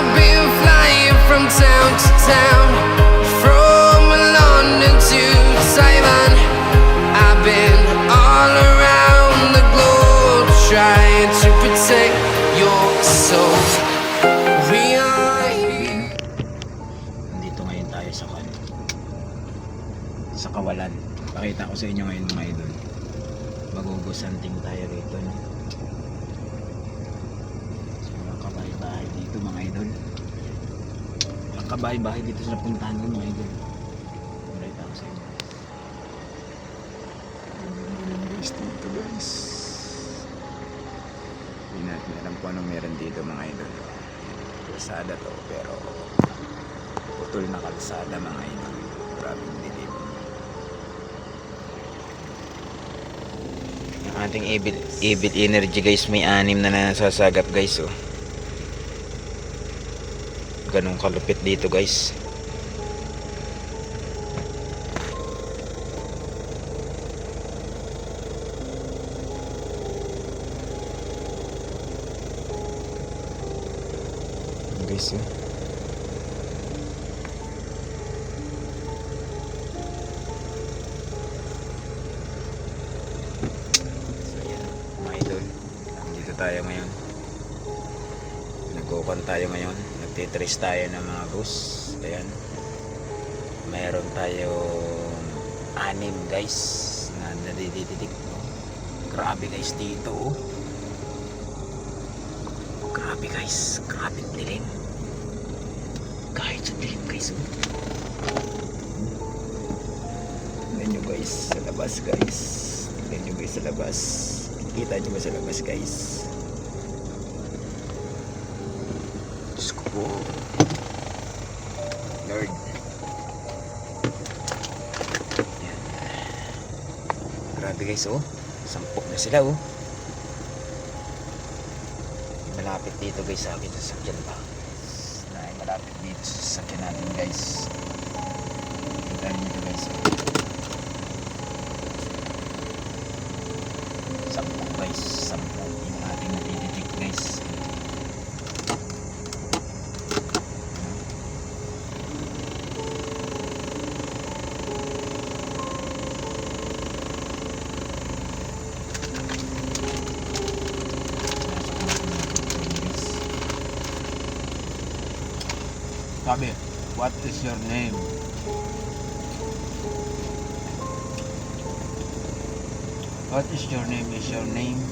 I've been flying from town to town, from London to Taiwan. I've been all around the globe trying to protect your soul. We are here. Ngayon tayo sa kan sa kawalan. Pakita ko sa inyo ngayon mga idol. Magugusanting tayo rito. No? So, mga kabahay-bahay dito mga idol. Ang kabahay-bahay dito sa puntahan ko mga idol. Pakita ko sa inyo. Ang guys dito guys. Hindi natin alam kung anong meron dito mga idol. Kalsada to pero putol na kalsada mga idol. Grabe dilim. Yung ating evil, evil energy guys, may anim na nasasagap guys oh. Ganong kalupit dito guys. Guys mga idol. Dito tayo ngayon. Nagkukan tayo ngayon. Nagtitrace tayo ng mga goose. Ayan. Mayroon tayo anim guys na nadididik. No? Grabe guys dito. Oh. Grabe guys. Grabe dilim. Kahit sa dilim guys. Oh. Tingnan nyo guys sa labas guys. Tingnan nyo guys sa labas. Kita nyo ba sa labas guys? Po. Lord. Yan. Grabe guys oh. Sampok na sila oh. Malapit dito guys sa akin sa sakyan pa. Na malapit dito sa sakyan natin guys. Nyo dito guys oh. Sampu guys, sampu yung ating natididik guys. Sabi, what your name? What is your name? Is your name?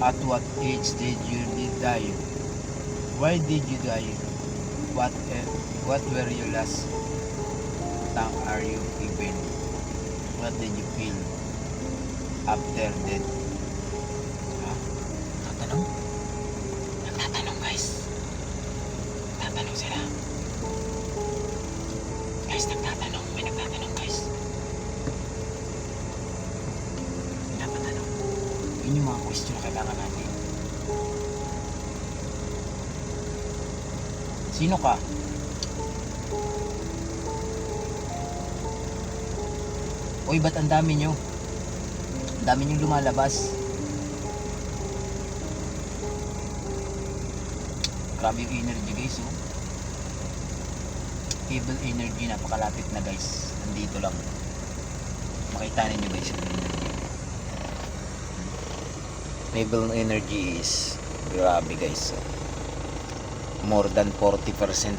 At what age did you die? Why did you die? What eh, what were your last time are you given? What did you feel after death? Sino ka? Uy, ba't ang dami nyo? Ang dami nyo lumalabas. Grabe yung energy guys, oh. Evil energy, napakalapit na guys. Nandito lang. Makita ninyo guys yung energy. Evil energy is grabe guys. So, more than 40%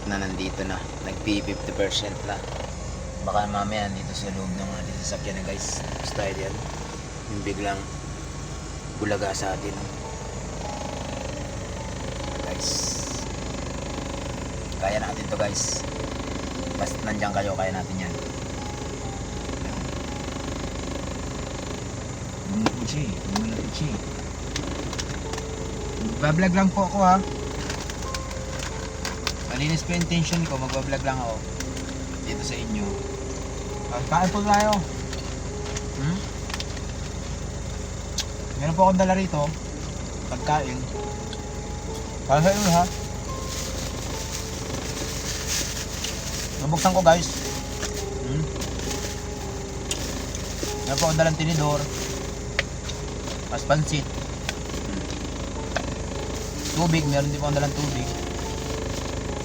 na nandito na. Nagpi 50% na. Baka mamaya dito sa loob ng mga dito sa sakyan na guys. Style yan. Yung biglang bulaga sa atin. Guys. Kaya natin to guys. Basta nandiyan kayo, kaya natin yan. Siya eh. Bablog lang po ako ha. Malinis po yung intention ko, magbablog lang ako dito sa inyo. Kain po tayo. Hmm? Meron po akong dala rito. Pagkain. Para sa inyo ha. Nabuksan ko guys. Hmm? Meron po akong dalang tinidor. Mas pansit. Hmm. Tubig, meron din po akong dalang tubig.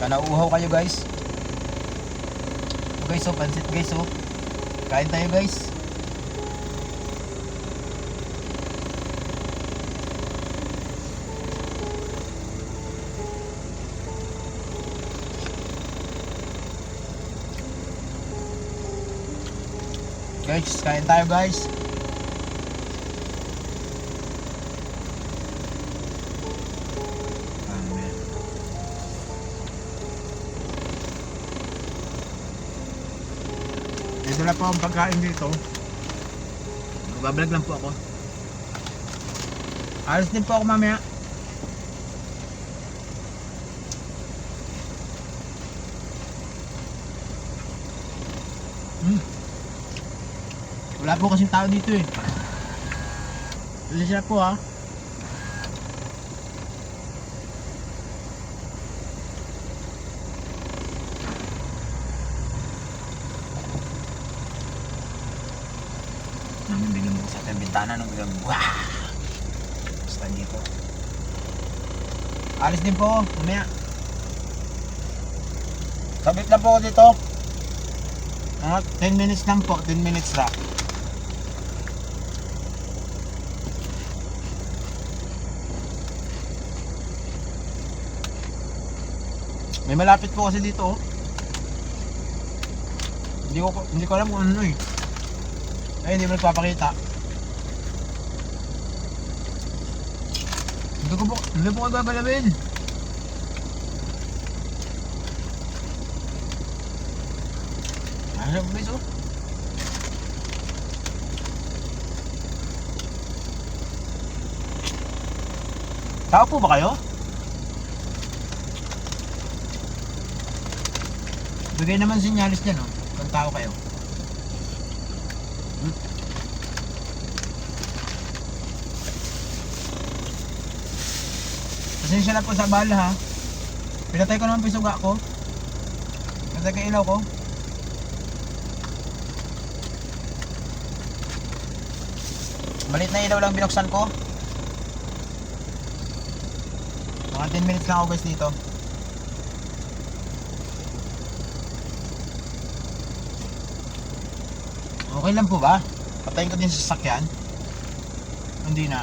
Sana uuhaw kayo guys. Okay, so pansit guys, so. Kain tayo guys. Guys, kain tayo guys. May dala po ang pagkain dito. Magbablog lang po ako. Alas din po ako mamaya. Hmm. Wala po kasing tao dito eh. Kasi siya po ah. Namin bigyan mo sa ating bintana nung bigyan Wah! Basta dito. Alis din po, mamaya. Sabit lang po ako dito. Mga 10 minutes lang po, 10 minutes lang. May malapit po kasi dito oh. Hindi ko hindi ko alam kung ano eh. Ay, hindi mo nagpapakita. Hindi ko po, hindi po ko babalawin. Ano ba ito? Tao po ba kayo? Bigay naman sinyalis dyan, oh. Kung tao kayo. Pasensya na po sa bala ha. Pinatay ko naman po yung suga ko. Pinatay ko ilaw ko. Malit na ilaw lang binuksan ko. Mga 10 minutes lang ako guys dito. Okay lang po ba? Patayin ko din sa sasakyan? Hindi na.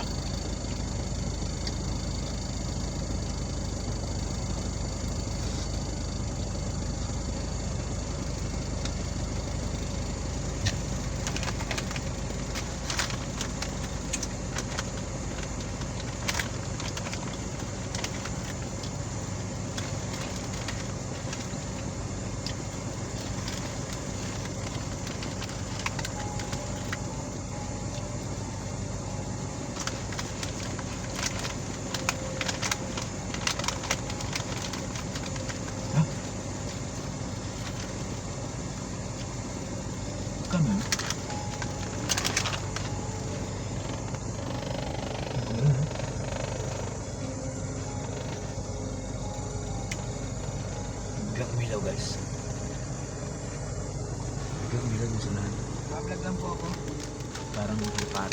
Kami. Biglang umilaw guys. Biglang umilaw yung sunan. Vlog lang po ako. Parang lipat.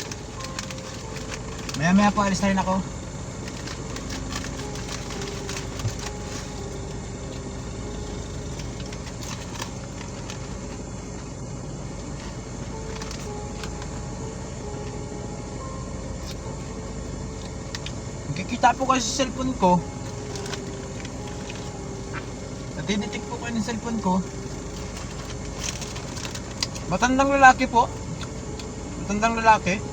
Maya maya po alis na rin ako. Nakikita po kasi sa cellphone ko. Natidetect po kayo ng cellphone ko. Matandang lalaki po. Matandang lalaki.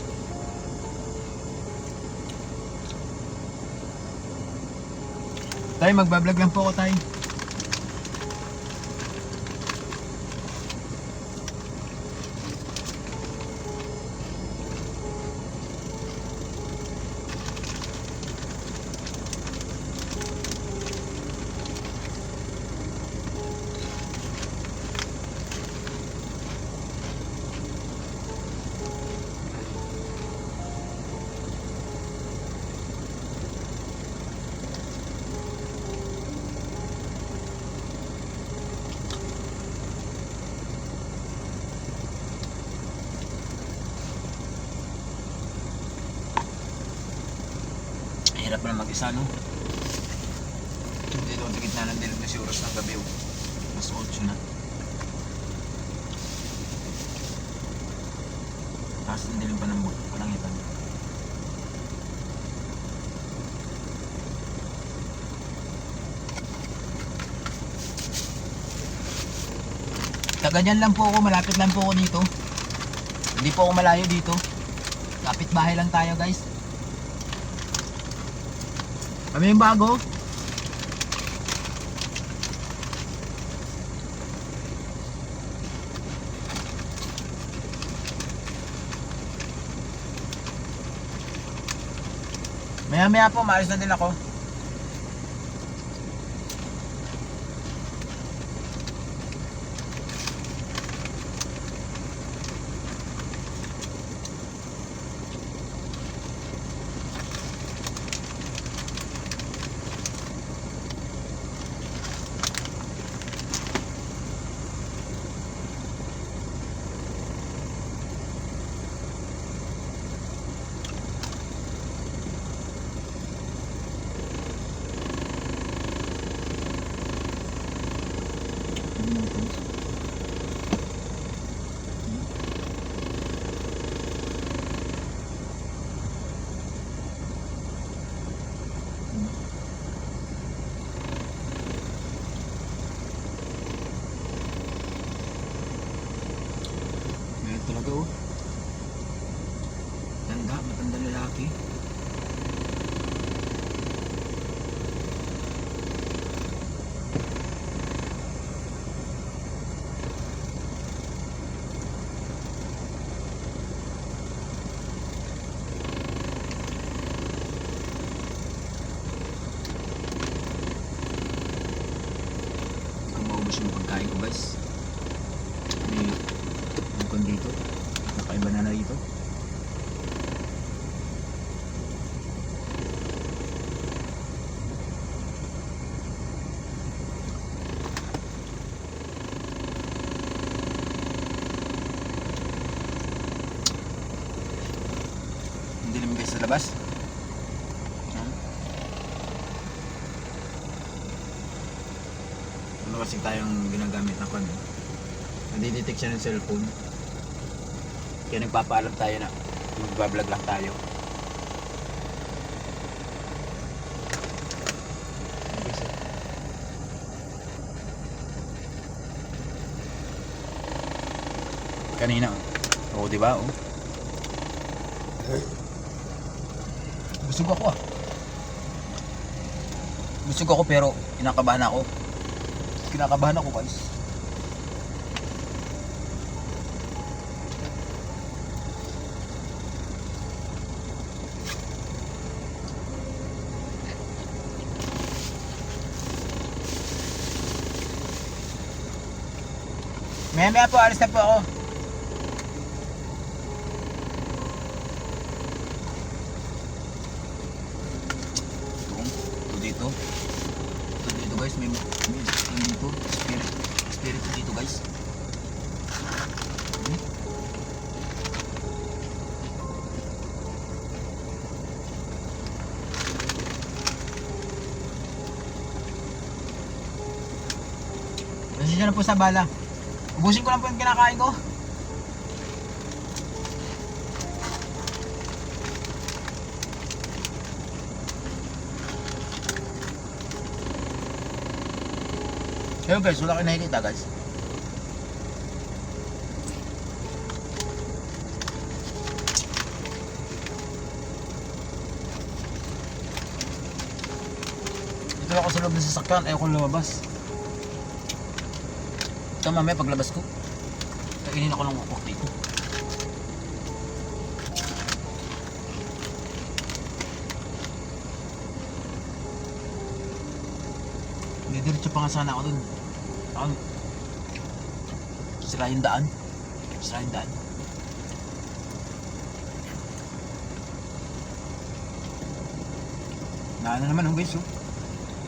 Tay, magbablog lang po ako, tay. Pala mag-isa, no? Dito, sa gitna ng dilim na si oras ng gabi, oh. Mas 8 na. Tapos ang dilim pa ng bu- kalangitan. Taga dyan lang po ako, malapit lang po ako dito. Hindi po ako malayo dito. Kapit bahay lang tayo guys. Kami yung bago. Maya maya po, maalis na din ako. Meron talaga oh. Tanda, matanda lalaki. Hindi ko maubos yung pagkain ko guys. May bukon dito. Nakaiba na na dito. Hindi naman guys sa labas. Ano kasi tayong ginagamit na kwan? Nadidetect siya ng cellphone. Kaya nagpapaalam tayo na magbablog lang tayo. Kanina oh. Oo, di ba? Oh. Busog ako ah. Busog ako pero kinakabahan ako. Kinakabahan ako guys. Maya maya po, alis na po ako. Ito, ito dito. Ito dito guys, may, may may dito. Spirit. Spirit dito guys. Hmm? Pasensya na po sa bala. Ubusin ko lang po yung kinakain ko. Ayun guys, wala kayo nakikita guys. Dito ako sa loob ng sasakyan, ayoko lumabas. Ito mamaya paglabas ko, kainin ako ng wakok dito. Hindi diretso pa nga sana ako dun. Ako, sira yung daan. Sira yung daan. Na ano naman, oh guys, oh.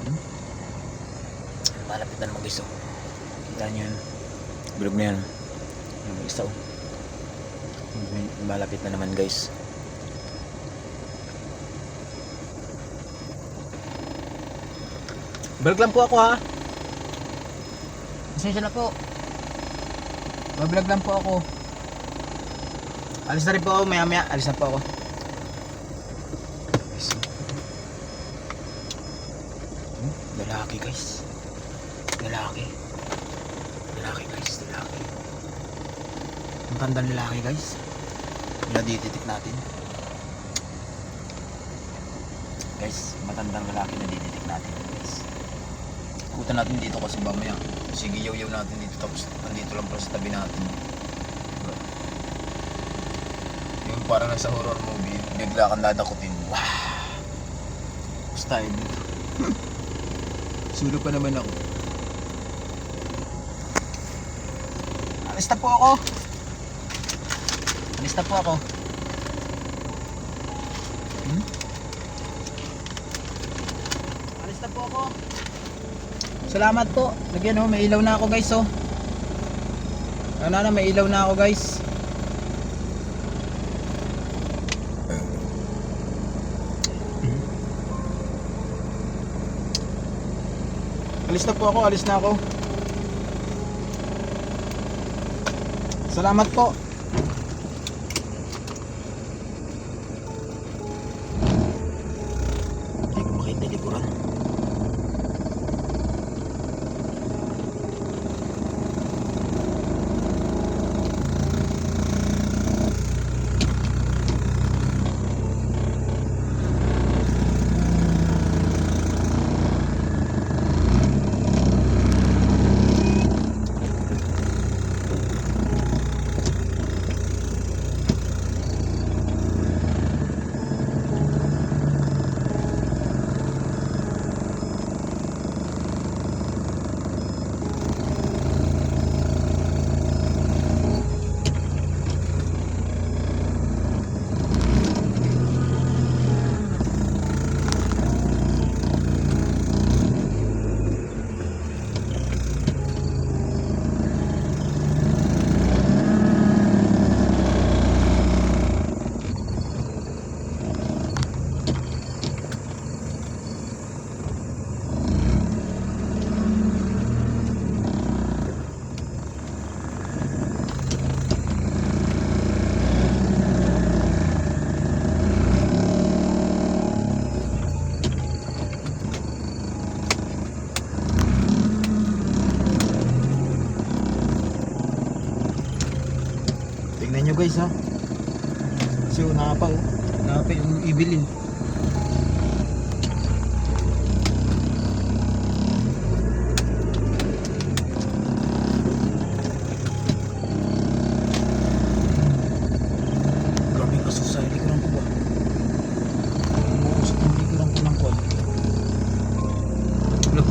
Hmm? Malapit na naman guys, oh. Yan yan. Bilog na yan. Yung isa oh. Malapit na naman guys. Balik lang po ako ha. Pasensya na po. Bablog lang po ako. Alis na rin po ako maya maya. Alis na po ako. Ang tandang lalaki guys. Wala dititik natin. Guys, matandang lalaki na dititik natin guys. Ikutan natin dito kasi mamaya. Sige, yaw natin dito tapos nandito lang pala sa tabi natin. Diba? Yung parang nasa horror movie, bigla kang dadakutin. Wow! Style dito. Sulo pa naman ako. Alis na po ako. Alis na po ako. Hmm? Alis na po ako. Salamat po. Lagyan oh, may ilaw na ako guys oh. Ano na, may ilaw na ako guys. Alis na po ako, alis na ako. Salamat po. Hindi ko makita likuran. Tingnan nyo guys ha. Kasi nakapa oh. Nakapa yung ibilin. Ba. Umuusap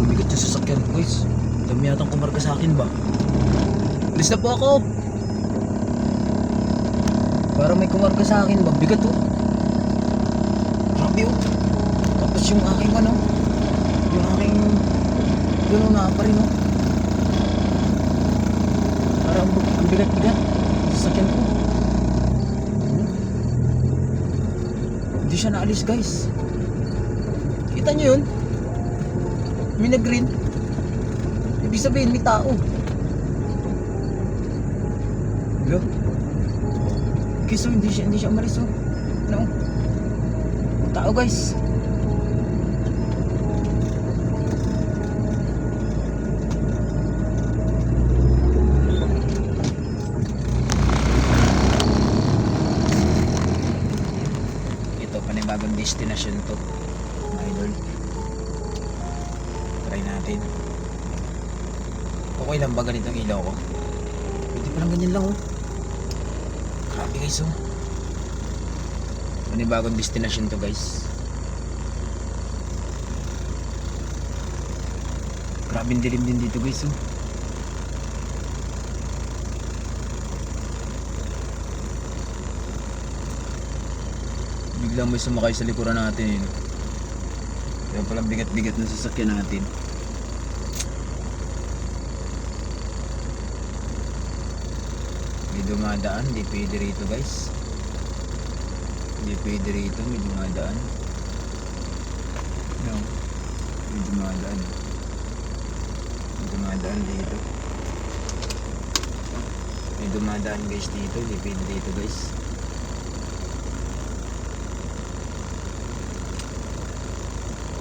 yung sasakyan guys. Dami yatang kumarga sa akin ba? Alis na po ako! Para may kumarga sa akin, mabigat oh. Grabe oh. Tapos yung aking ano, yung aking gano'n na pa rin oh. Para ang, ang bigat-bigat. sa Sasakyan ko. Hindi siya naalis guys. Kita nyo yun? May nag-green. Ibig sabihin may tao. Hello? Okay, so hindi siya, hindi siya umalis, oh. Ano? Tao, guys. Ito, panibagong destination to. Mga idol. Try natin. Okay lang ba ganitong ilaw ko? Pwede pa lang ganyan lang, oh. Guys oh. Panibagong destination to guys. Grabe dilim din dito guys oh. Biglang may sumakay sa likuran natin eh. Kaya palang bigat-bigat ng sasakyan natin. Dumadaan, hindi pwede rito guys. Hindi pwede rito, may dumadaan. No, may dumadaan. May dumadaan dito. May dumadaan guys dito. Lipid dito guys.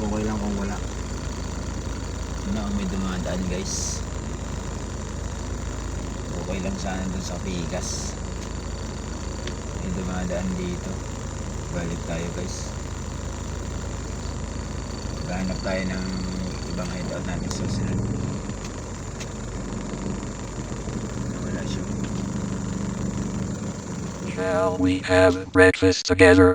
Okay lang kung wala. Ang may dumadaan guys. Okay lang sana dun sa. May dumadaan dito. Balik tayo guys. Maghanap tayo ng ibang hideout natin sa. Shall we have breakfast together?